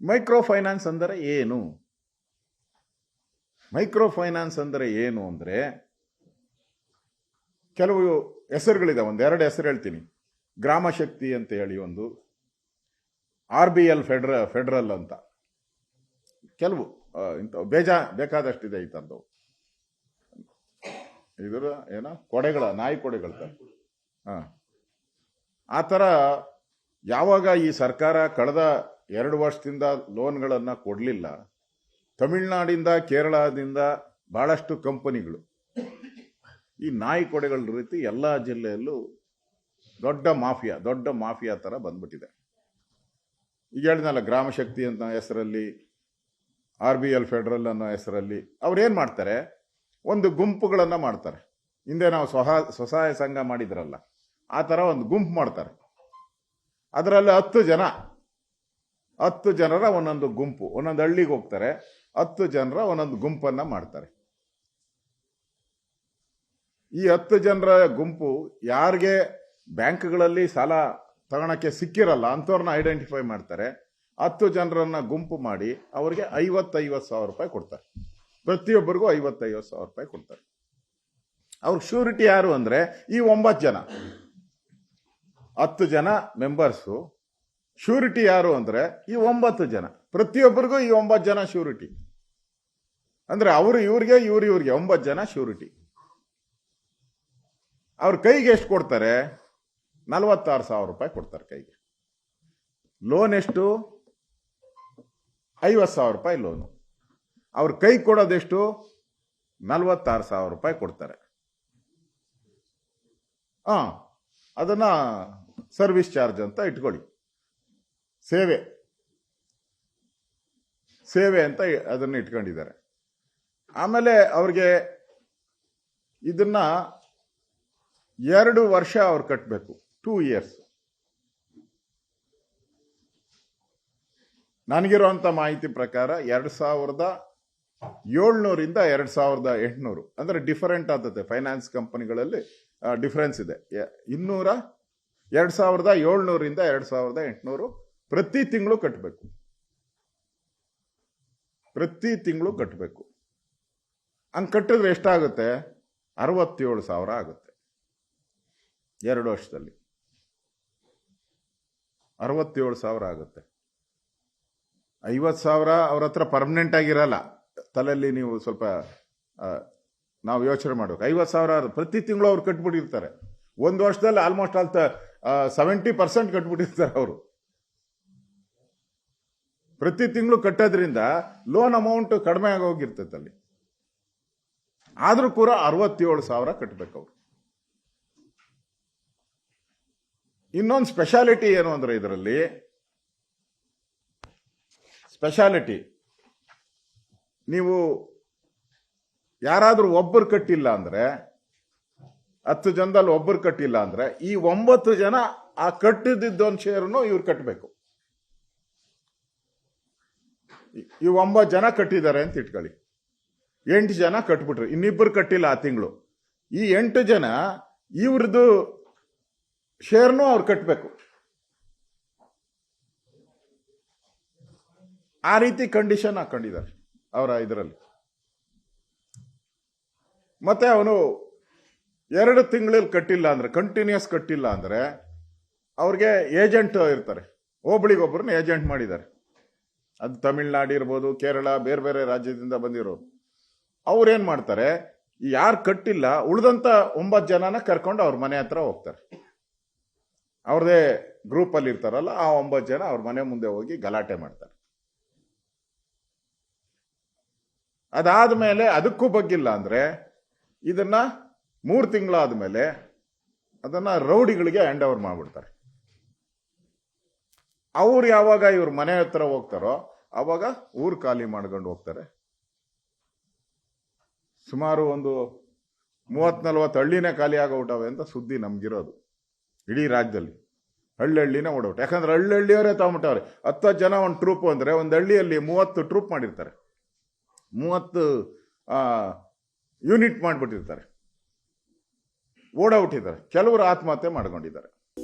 Micro finance ಅಂದರೆ ಏನು? Micro finance ಅಂದರೆ ಏನು ಅಂದರೆ ಕೆಲವು ಹೆಸರುಗಳಿದೆ, ಒಂದು ಎರಡು ಹೆಸರು ಹೇಳ್ತೀನಿ. ಗ್ರಾಮ ಶಕ್ತಿ ಅಂತ ಹೇಳಿ ಒಂದು, ಆರ್ ಬಿ ಎಲ್ ಫೆಡ್ರ, ಫೆಡ್ರಲ್ ಅಂತ. ಕೆಲವು ಇಂಥವು, ಬೇಜ, ಬೇಕಾದಷ್ಟಿದೆ ಈ ಥರದ್ದು. ಇದರ ಏನೋ? ಕೊಡೆಗಳ, ನಾಯಿ ಕೊಡೆಗಳ ಹಾಂ. ಆ ಥರ ಯಾವಾಗ ಈ ಸರ್ಕಾರ ಕಳೆದ ಎರಡು ವರ್ಷದಿಂದ ಲೋನ್ಗಳನ್ನು ಕೊಡಲಿಲ್ಲ. ತಮಿಳುನಾಡಿಂದ, ಕೇರಳದಿಂದ ಭಾಳಷ್ಟು ಕಂಪನಿಗಳು. ಈ ನಾಯಿ ಕೊಡೆಗಳ ರೀತಿ ಎಲ್ಲ ಜಿಲ್ಲೆಯಲ್ಲೂ ದೊಡ್ಡ ಮಾಫಿಯಾ ದೊಡ್ಡ ಮಾಫಿಯಾ ಥರ ಬಂದ್ಬಿಟ್ಟಿದೆ. ಈಗ ಹೇಳಿದ್ನಲ್ಲ, ಗ್ರಾಮ ಶಕ್ತಿ ಅಂತ ಹೆಸರಲ್ಲಿ, ಆರ್ ಬಿ ಎಲ್ ಫೆಡರಲ್ ಅನ್ನೋ ಹೆಸರಲ್ಲಿ ಅವ್ರೇನು ಮಾಡ್ತಾರೆ? ಒಂದು ಗುಂಪುಗಳನ್ನು ಮಾಡ್ತಾರೆ. ಹಿಂದೆ ನಾವು ಸ್ವಹ, ಸ್ವಸಹಾಯ ಸಂಘ ಮಾಡಿದ್ರಲ್ಲ, ಆ ಥರ ಒಂದು ಗುಂಪು ಮಾಡ್ತಾರೆ. ಅದರಲ್ಲಿ ಹತ್ತು ಜನ. ಹತ್ತು ಜನರ ಒಂದೊಂದು ಗುಂಪು, ಒಂದೊಂದು ಹಳ್ಳಿಗೆ ಹೋಗ್ತಾರೆ, ಹತ್ತು ಜನರ ಒಂದೊಂದು ಗುಂಪನ್ನು ಮಾಡ್ತಾರೆ. ಈ ಹತ್ತು ಜನರ ಗುಂಪು ಯಾರಿಗೆ ಬ್ಯಾಂಕ್ಗಳಲ್ಲಿ ಸಾಲ ತಗೋಣಕ್ಕೆ ಸಿಕ್ಕಿರಲ್ಲ, ಅಂಥವ್ರನ್ನ ಐಡೆಂಟಿಫೈ ಮಾಡ್ತಾರೆ. ಹತ್ತು ಜನರನ್ನ ಗುಂಪು ಮಾಡಿ ಅವರಿಗೆ ಐವತ್ತೈವತ್ತು ಸಾವಿರ ರೂಪಾಯಿ ಕೊಡ್ತಾರೆ. ಪ್ರತಿಯೊಬ್ಬರಿಗೂ ಐವತ್ತೈವತ್ತು ಸಾವಿರ ರೂಪಾಯಿ ಕೊಡ್ತಾರೆ. ಅವ್ರ ಶ್ಯೂರಿಟಿ ಯಾರು ಅಂದರೆ ಈ ಒಂಬತ್ತು ಜನ. ಹತ್ತು ಜನ ಮೆಂಬರ್ಸು ಶ್ಯೂರಿಟಿ ಯಾರು ಅಂದರೆ ಈ ಒಂಬತ್ತು ಜನ. ಪ್ರತಿಯೊಬ್ಬರಿಗೂ ಈ ಒಂಬತ್ತು ಜನ ಶ್ಯೂರಿಟಿ ಅಂದರೆ ಅವರು ಇವ್ರಿಗೆ, ಇವ್ರು ಇವ್ರಿಗೆ ಒಂಬತ್ತು ಜನ ಶ್ಯೂರಿಟಿ ಅವ್ರ ಕೈಗೆ ಎಷ್ಟು ಕೊಡ್ತಾರೆ? ನಲವತ್ತಾರು ಸಾವಿರ ರೂಪಾಯಿ ಕೊಡ್ತಾರೆ ಕೈಗೆ. ಲೋನ್ ಎಷ್ಟು? ಐವತ್ತು ಸಾವಿರ ರೂಪಾಯಿ ಲೋನು. ಅವ್ರ ಕೈ ಕೊಡೋದೆಷ್ಟು ನಲವತ್ತಾರು ಸಾವಿರ ರೂಪಾಯಿ ಕೊಡ್ತಾರೆ. ಹಾಂ ಅದನ್ನ ಸರ್ವಿಸ್ ಚಾರ್ಜ್ ಅಂತ ಇಟ್ಕೊಳ್ಳಿ. ಸೇವೆ. ಸೇವೆ ಅಂತ ಅದನ್ನು ಇಟ್ಕೊಂಡಿದ್ದಾರೆ. ಆಮೇಲೆ ಅವ್ರಿಗೆ ಇದನ್ನ ಎರಡು ವರ್ಷ ಅವ್ರು ಕಟ್ಟಬೇಕು ಟೂ ಇಯರ್ಸ್ ನನಗಿರುವಂಥ ಮಾಹಿತಿ ಪ್ರಕಾರ ಎರಡು ಸಾವಿರದ ಏಳ್ನೂರಿಂದ ಎರಡು ಸಾವಿರದ ಎಂಟುನೂರು. ಅಂದರೆ ಡಿಫರೆಂಟ್ ಆಗ್ತದೆ ಫೈನಾನ್ಸ್ ಕಂಪನಿಗಳಲ್ಲಿ ಡಿಫರೆನ್ಸ್ ಇದೆ. ಇನ್ನೂರ ಎರಡು ಸಾವಿರದ ಏಳ್ನೂರಿಂದ ಎರಡು ಸಾವಿರದ ಎಂಟುನೂರು ಪ್ರತಿ ತಿಂಗಳು ಕಟ್ಟಬೇಕು ಪ್ರತಿ ತಿಂಗಳು ಕಟ್ಟಬೇಕು ಹಂಗೆ ಕಟ್ಟಿದ್ರೆ ಎಷ್ಟಾಗುತ್ತೆ? ಅರವತ್ತೇಳು ಸಾವಿರ ಆಗುತ್ತೆ. ಎರಡು ವರ್ಷದಲ್ಲಿ. ಅರವತ್ತೇಳು ಸಾವಿರ ಆಗುತ್ತೆ. ಐವತ್ತು ಸಾವಿರ ಅವ್ರ ಹತ್ರ ಪರ್ಮನೆಂಟ್ ಆಗಿರಲ್ಲ. ತಲೆಯಲ್ಲಿ ನೀವು ಸ್ವಲ್ಪ ನಾವು ಯೋಚನೆ ಮಾಡಬೇಕು. ಐವತ್ತು ಸಾವಿರ ಪ್ರತಿ ತಿಂಗಳು ಅವ್ರು ಕಟ್ಬಿಟ್ಟಿರ್ತಾರೆ. ಒಂದು ವರ್ಷದಲ್ಲಿ ಆಲ್ಮೋಸ್ಟ್ ಆಲ್ ಸೆವೆಂಟಿ ಪರ್ಸೆಂಟ್ ಕಟ್ಬಿಟ್ಟಿರ್ತಾರೆ ಅವರು. ಪ್ರತಿ ತಿಂಗಳು ಕಟ್ಟೋದ್ರಿಂದ ಲೋನ್ ಅಮೌಂಟ್ ಕಡಿಮೆ ಆಗೋಗಿರ್ತೈತೆ ಅಲ್ಲಿ. ಆದರೂ ಕೂಡ ಅರವತ್ತೇಳು ಸಾವಿರ ಕಟ್ಟಬೇಕು ಇನ್ನೊಂದು ಸ್ಪೆಷಾಲಿಟಿ ಏನು ಅಂದ್ರೆ ಇದರಲ್ಲಿ? ಸ್ಪೆಷಾಲಿಟಿ ನೀವು ಯಾರಾದರೂ ಒಬ್ಬರು ಕಟ್ಟಿಲ್ಲ ಅಂದ್ರೆ, ಹತ್ತು ಜನದಲ್ಲಿ ಒಬ್ಬರು ಕಟ್ಟಿಲ್ಲ ಅಂದ್ರೆ, ಈ ಒಂಬತ್ತು ಜನ ಆ ಕಟ್ಟಿದ್ದೊಂದು ಶೇರನ್ನು ಇವ್ರು ಕಟ್ಟಬೇಕು ಈ ಒಂಬತ್ತು ಜನ ಕಟ್ಟಿದ್ದಾರೆ ಅಂತ ಇಟ್ಕೊಳ್ಳಿ. ಎಂಟು ಜನ ಕಟ್ಬಿಟ್ರು. ಇನ್ನಿಬ್ಬರು ಕಟ್ಟಿಲ್ಲ ಆ ತಿಂಗಳು. ಈ ಎಂಟು ಜನ ಇವ್ರದ್ದು ಶೇರ್ನು ಅವ್ರು ಕಟ್ಟಬೇಕು ಆ ರೀತಿ ಕಂಡೀಷನ್ ಹಾಕೊಂಡಿದ್ದಾರೆ ಅವರ ಇದರಲ್ಲಿ. ಮತ್ತೆ ಅವನು ಎರಡು ತಿಂಗಳಲ್ಲಿ ಕಟ್ಟಿಲ್ಲ ಅಂದ್ರೆ ಕಂಟಿನ್ಯೂಸ್ ಕಟ್ಟಿಲ್ಲ ಅಂದ್ರೆ, ಅವ್ರಿಗೆ ಏಜೆಂಟ್ ಇರ್ತಾರೆ. ಹೋಬಳಿಗೊಬ್ಬರನ್ನ ಏಜೆಂಟ್ ಮಾಡಿದ್ದಾರೆ. ಅದು ತಮಿಳ್ನಾಡು ಇರ್ಬೋದು, ಕೇರಳ, ಬೇರೆ ಬೇರೆ ರಾಜ್ಯದಿಂದ ಬಂದಿರೋ. ಅವ್ರೇನು ಮಾಡ್ತಾರೆ, ಯಾರು ಕಟ್ಟಿಲ್ಲ, ಉಳಿದಂತ ಒಂಬತ್ತು ಜನನ ಕರ್ಕೊಂಡು ಅವ್ರ ಮನೆ ಹತ್ರ ಹೋಗ್ತಾರೆ. ಅವ್ರದೇ ಗ್ರೂಪಲ್ಲಿ ಇರ್ತಾರಲ್ಲ, ಆ ಒಂಬತ್ತು ಜನ ಅವ್ರ ಮನೆ ಮುಂದೆ ಹೋಗಿ ಗಲಾಟೆ ಮಾಡ್ತಾರೆ. ಅದಾದ ಮೇಲೆ ಅದಕ್ಕೂ ಬಗ್ಗಿಲ್ಲ ಅಂದರೆ, ಇದನ್ನು ಮೂರು ತಿಂಗಳಾದ ಮೇಲೆ ಅದನ್ನು ರೌಡಿಗಳಿಗೆ ಹ್ಯಾಂಡ್ ಓವರ್ ಮಾಡ್ಬಿಡ್ತಾರೆ. ಅವ್ರು ಯಾವಾಗ ಇವ್ರ ಮನೆ ಹತ್ರ ಹೋಗ್ತಾರೋ, ಅವಾಗ ಊರು ಖಾಲಿ ಮಾಡ್ಕೊಂಡು ಹೋಗ್ತಾರೆ. ಸುಮಾರು ಒಂದು ಮೂವತ್ ನಲ್ವತ್ತು ಹಳ್ಳಿನೇ ಖಾಲಿ ಆಗೋಗ್ಬಿಟ್ಟವೆ ಅಂತ ಸುದ್ದಿ ನಮ್ಗಿರೋದು, ಇಡೀ ರಾಜ್ಯದಲ್ಲಿ. ಹಳ್ಳಿ ಹಳ್ಳಿನೇ ಓಡೋಟ ಯಾಕಂದ್ರೆ ಹಳ್ಳಿ ಹಳ್ಳಿಯವರೇ ತಗೊಂಬಿಟ್ಟವ್ರೆ. ಹತ್ತು ಜನ ಒಂದು ಟ್ರೂಪ್ ಅಂದ್ರೆ ಒಂದು ಹಳ್ಳಿಯಲ್ಲಿ ಮೂವತ್ತು ಟ್ರೂಪ್ ಮಾಡಿರ್ತಾರೆ. ಮೂವತ್ತು ಯೂನಿಟ್ ಮಾಡಿಬಿಟ್ಟಿರ್ತಾರೆ. ಓಡೋಗ್ಬಿಟ್ಟಿದ್ದಾರೆ. ಕೆಲವರು ಆತ್ಮಹತ್ಯೆ ಮಾಡ್ಕೊಂಡಿದ್ದಾರೆ.